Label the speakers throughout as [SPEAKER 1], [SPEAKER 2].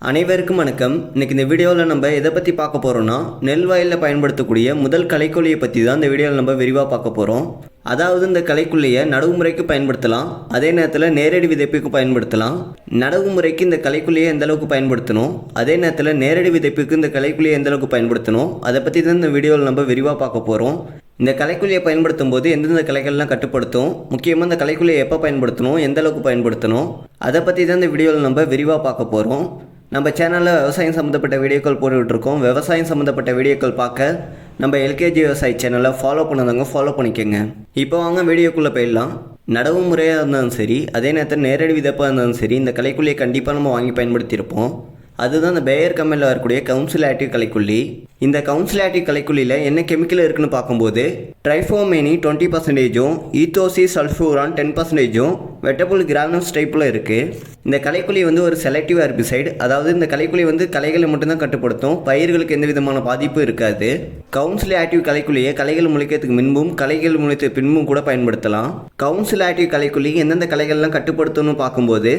[SPEAKER 1] அனைவருக்கும் வணக்கம். இன்னைக்கு இந்த வீடியோவில் நம்ம எதை பற்றி பார்க்க போகிறோம்னா நெல் வயலில் பயன்படுத்தக்கூடிய முதல் கலைக்கொல்லியை பற்றி தான் இந்த வீடியோவில் நம்ம விரிவாக பார்க்க போகிறோம் அதாவது இந்த கலைக்குள்ளையை நடவு முறைக்கு பயன்படுத்தலாம். அதே நேரத்தில் நேரடி விதைப்புக்கு பயன்படுத்தலாம். நடவு முறைக்கு இந்த களைக்கொல்லியை எந்த அளவுக்கு பயன்படுத்தணும்? அதே நேரத்தில் நேரடி விதைப்புக்கு இந்த கலைக்குள்ளையை எந்த அளவுக்கு பயன்படுத்தணும்? அதை பற்றி தான் இந்த வீடியோவில் நம்ம விரிவாக பார்க்க போகிறோம் இந்த கலைக்குள்ளியை பயன்படுத்தும் போது எந்தெந்த கலைகள்லாம் கட்டுப்படுத்தும்? முக்கியமாக இந்த கலைக்குள்ளையை எப்போ பயன்படுத்தணும்? எந்த அளவுக்கு பயன்படுத்தணும்? அதை பற்றி தான் இந்த வீடியோவில் நம்ம விரிவாக பார்க்க போகிறோம் நம்ம சேனலில் விவசாயம் சம்மந்தப்பட்ட வீடியோக்கள் போட்டுக்கிட்டுருக்கோம். விவசாயம் சம்மந்தப்பட்ட வீடியோக்கள் பார்க்க நம்ம எல்கேஜி விவசாய சேனலை ஃபாலோ பண்ணதவங்க ஃபாலோ பண்ணிக்கோங்க. இப்போ வாங்க வீடியோக்குள்ளே போயிடலாம். நடவு முறையாக இருந்தாலும் சரி அதே நேரத்தில் நேரடி விதப்பாக இருந்தாலும் சரி இந்த கலைக்குள்ளியை கண்டிப்பாக நம்ம வாங்கி பயன்படுத்தியிருப்போம். அதுதான் இந்த பேயர் கம்பெனியில் வரக்கூடிய கவுன்சில் ஆக்டிவ் கலைக்குள்ளி இந்த கவுன்சில் ஆக்டிவ் கலைக்குள்ளியில் என்ன கெமிக்கல் இருக்குன்னு பார்க்கும்போது ட்ரைஃபோமேனி டுவெண்ட்டி பர்சன்டேஜும் ஈத்தோசி சல்ஃபூரான் டென் பர்சன்டேஜும் வெட்டபுள் கிரானம்ஸ் டைப்பில் இருக்குது இந்த கலைக்குழி வந்து ஒரு செலக்டிவ் ஹெர்பிசைடு அதாவது இந்த கலைக்குழி வந்து கலைகளை மட்டும்தான் கட்டுப்படுத்தும். பயிர்களுக்கு எந்த விதமான பாதிப்பும் இருக்காது. கவுன்சில் ஆக்டிவ் கலைக்குழியை கலைகள் முளைக்கிறதுக்கு முன்பும் கலைகள் முளைத்த பின்பும் கூட பயன்படுத்தலாம். கவுன்சில் ஆக்டிவ் கலைக்குழி எந்தெந்த கலைகள்லாம் கட்டுப்படுத்தணும்னு பார்க்கும்போது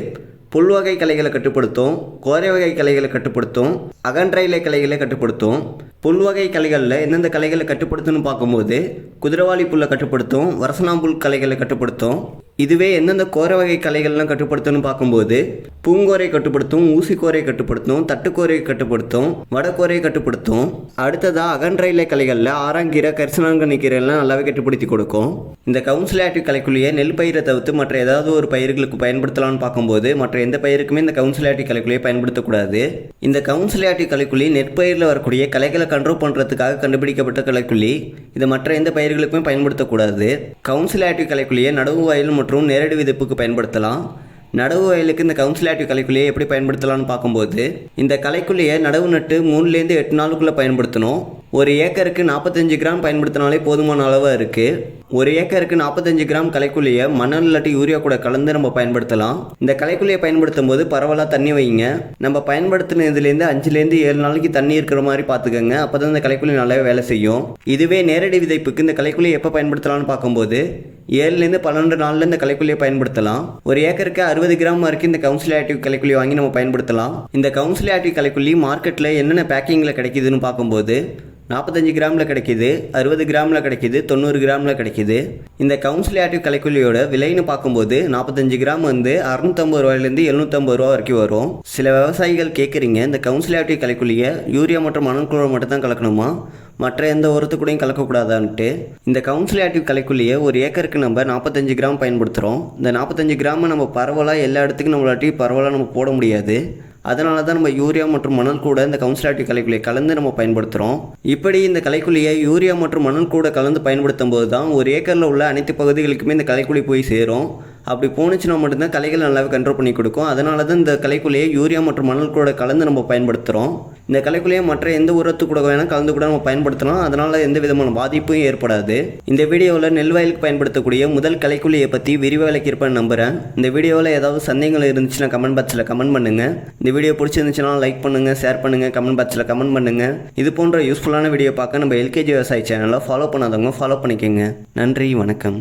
[SPEAKER 1] புல்வகை கலைகளை கட்டுப்படுத்தும் கோரை வகை கலைகளை கட்டுப்படுத்தும் அகன்றையிலை கலைகளை கட்டுப்படுத்தும். புல்வகை கலைகளில் எந்தெந்த கலைகளை கட்டுப்படுத்தணும்னு பார்க்கும்போது குதிரவாளி புல்லை கட்டுப்படுத்தும் வரசனாம்புல் கலைகளை கட்டுப்படுத்தும். இதுவே எந்தெந்த கோரை வகை கலைகள்லாம் கட்டுப்படுத்தணும்னு பார்க்கும்போது பூங்கோரை கட்டுப்படுத்தும் ஊசிக்கோரை கட்டுப்படுத்தும் தட்டுக்கோரை கட்டுப்படுத்தும் வடக்கோரை கட்டுப்படுத்தும் அடுத்ததாக அகன்ற இலை கலைகளில் ஆறாங்கீரை கரிசனாங்கண்ணி கீரைலாம் நல்லாவே கட்டுப்படுத்தி கொடுக்கும். இந்த கவுன்சில் ஆக்டிவ் கலைக்குள்ளேயே நெல் பயிரை தவிர்த்து மற்ற ஏதாவது ஒரு பயிர்களுக்கு பயன்படுத்தலாம்னு பார்க்கும்போது மற்ற எந்த பயிருக்குமே இந்த கவுன்சில் ஆக்டிவ் பயன்படுத்தக்கூடாது. இந்த கவுன்சில் ஆக்டிவ் கலைக்குள்ளி நெற்பயிரில் வரக்கூடிய கலைகளை கண்ட்ரோல் பண்ணுறதுக்காக கண்டுபிடிக்கப்பட்ட கலைக்குள்ளி இது மற்ற எந்த பயிர்களுக்குமே பயன்படுத்தக்கூடாது. கவுன்சில் ஆக்டிவ் கலைக்குள்ளேயே நடவு வயல் மற்றும் மற்றும் நேரடி விதைப்புக்கு பயன்படுத்தலாம். நடவு வயலுக்கு இந்த கவுன்சில் ஆக்டிவ் கலைக்குள்ளியை எப்படி பயன்படுத்தலாம்னு பார்க்கும்போது இந்த கலைக்குள்ளியை நடவு நட்டு மூணுலேருந்து எட்டு நாளுக்குள்ளே பயன்படுத்தணும். ஒரு ஏக்கருக்கு நாற்பத்தஞ்சு கிராம் பயன்படுத்தினாலே போதுமான அளவாக இருக்குது ஒரு ஏக்கருக்கு நாற்பத்தஞ்சு கிராம் கலைக்குள்ளியை மணல் இல்லாட்டி யூரியா கூட கலந்து நம்ம பயன்படுத்தலாம். இந்த கலைக்குள்ளியை பயன்படுத்தும் போது பரவலாக தண்ணி வைங்க. நம்ம பயன்படுத்தினதுலேருந்து அஞ்சுலேருந்து ஏழு நாளைக்கு தண்ணி இருக்கிற மாதிரி பார்த்துக்கோங்க. அப்போ தான் இந்த கலைக்குள்ளி நல்லாவே வேலை செய்யும். இதுவே நேரடி விதைப்புக்கு இந்த கலைக்குள்ளியை எப்போ பயன்படுத்தலாம்னு பார்க்கும்போது ஏழுலேருந்து பன்னெண்டு நாளில் இந்த கலைக்குள்ளியை பயன்படுத்தலாம். ஒரு ஏக்கருக்கு அறுபது கிராம் வரைக்கும் இந்த கவுன்சில் ஆக்டிவ் கலைக்குள்ளி வாங்கி நம்ம பயன்படுத்தலாம். இந்த கவுன்சில் ஆக்டிவ் கலைக்குள்ளி மார்க்கெட்டில் என்னென்ன பேக்கிங்கில் கிடைக்குதுன்னு பார்க்கும்போது நாற்பத்தஞ்சு கிராமில் கிடைக்கிது அறுபது கிராமில் கிடைக்கிது தொண்ணூறு கிராமில் கிடைக்கிது. இந்த கவுன்சிலேட்டிவ் ஆக்டிவ் விலைன்னு பார்க்கும்போது நாற்பத்தஞ்சு கிராம் வந்து அறுநூத்தம்பது ரூபாயிலேருந்து எழுநூற்றம்பது ரூபா வரைக்கும் வரும். சில விவசாயிகள் கேட்குறீங்க இந்த கவுன்சிலேட்டிவ் ஆக்டிவ் யூரியா மற்றும் மணக்குழு மட்டும்தான் மட்டும் தான் கலக்கணுமா? மற்ற எந்த உரத்து கூடயும் கலக்கக்கூடாதான்ட்டு. இந்த கவுன்சிலேட்டிவ் கலைக்குள்ளேயே ஒரு ஏக்கருக்கு நம்ம நாற்பத்தஞ்சு கிராம் பயன்படுத்துகிறோம் இந்த நாற்பத்தஞ்சு கிராமை நம்ம பரவலாக எல்லா இடத்துக்கும் நம்மளாட்டி பரவலாக நம்ம போட முடியாது. அதனால தான் நம்ம யூரியா மற்றும் மணல் கூட இந்த கவுன்சிலாட்டிவ் கலைக்குள்ளியை கலந்து நம்ம பயன்படுத்துகிறோம் இப்படி இந்த கலைக்குள்ளியை யூரியா மற்றும் மணல் கூட கலந்து பயன்படுத்தும் போது தான் ஒரு ஏக்கரில் உள்ள அனைத்து பகுதிகளுக்குமே இந்த கலைக்குள்ளி போய் சேரும். அப்படி போணுச்சுன்னா மட்டும்தான் கலைகள் நல்லாவே கண்ட்ரோல் பண்ணி கொடுக்கும். அதனால தான் இந்த கலைக்குள்ளேயே யூரியா மற்றும் மணல் கூட கலந்து நம்ம பயன்படுத்துகிறோம் இந்த கலைக்குள்ளேயே மற்ற எந்த உரத்து கூட வேணால் கலந்து கூட நம்ம பயன்படுத்தலாம். அதனால் எந்த விதமான பாதிப்பும் ஏற்படாது. இந்த வீடியோவில் நெல் வயலுக்கு பயன்படுத்தக்கூடிய முதல் கலைக்குள்ளியை பற்றி விரிவாக இருப்பேன்னு நம்புகிறேன் இந்த வீடியோவில் ஏதாவது சந்தேகங்கள் இருந்துச்சுன்னா கமெண்ட் பாக்ஸில் கமெண்ட் பண்ணுங்கள் இந்த வீடியோ பிடிச்சிருந்துச்சுன்னா லைக் பண்ணுங்கள் ஷேர் பண்ணுங்கள் கமெண்ட் பாக்ஸில் கமெண்ட் பண்ணுங்கள் இது போன்ற யூஸ்ஃபுல்லான வீடியோ பார்க்க நம்ம எல்கேஜி விவசாய சேனலை ஃபாலோ பண்ணாதவங்க ஃபாலோ பண்ணிக்கோங்க. நன்றி வணக்கம்.